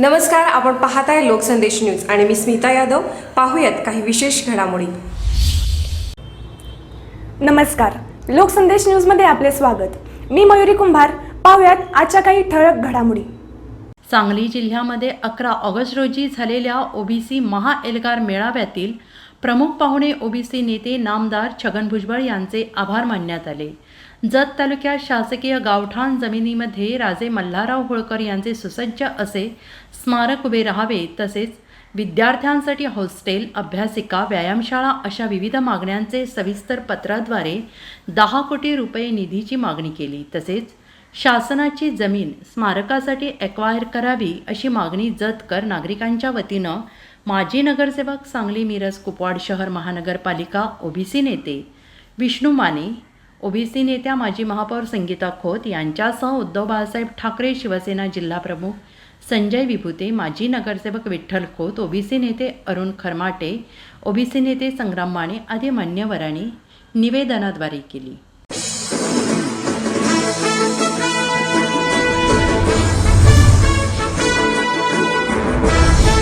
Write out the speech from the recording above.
नमस्कार आपण पाहताय लोकसंदेश न्यूज आणि मी स्मिता यादव. पाहूयात काही विशेष घडामोडी. नमस्कार लोकसंदेश न्यूजमध्ये आपले स्वागत. मी मयुरी कुंभार. पाहुयात आजच्या काही ठळक घडामोडी. सांगली जिल्ह्यामध्ये अकरा ऑगस्ट रोजी झालेल्या ओबीसी महा एल्गार मेळाव्यातील प्रमुख पाहुणे ओबीसी नेते नामदार छगन भुजबळ यांचे आभार मानण्यात आले. जत तालुक्यात शासकीय गावठाण जमिनीमध्ये राजे मल्हारराव होळकर यांचे सुसज्ज असे स्मारक उभे राहावे तसेच विद्यार्थ्यांसाठी हॉस्टेल अभ्यासिका व्यायामशाळा अशा विविध मागण्यांचे सविस्तर पत्राद्वारे दहा कोटी रुपये निधीची मागणी केली. तसेच शासनाची जमीन स्मारकासाठी एक्वायर करावी अशी मागणी जतकर नागरिकांच्या वतीनं माजी नगरसेवक सांगली मिरज कुपवाड शहर महानगरपालिका ओबीसी नेते. विष्णू माने ओबीसी नेत्या माजी महापौर संगीता खोत यांच्यासह उद्धव बाळासाहेब ठाकरे शिवसेना जिल्हाप्रमुख संजय विभूते माजी नगरसेवक विठ्ठल खोत ओबीसी नेते अरुण खरमाटे ओबीसी नेते संग्राम माने आदी मान्यवरांनी निवेदनाद्वारे केली.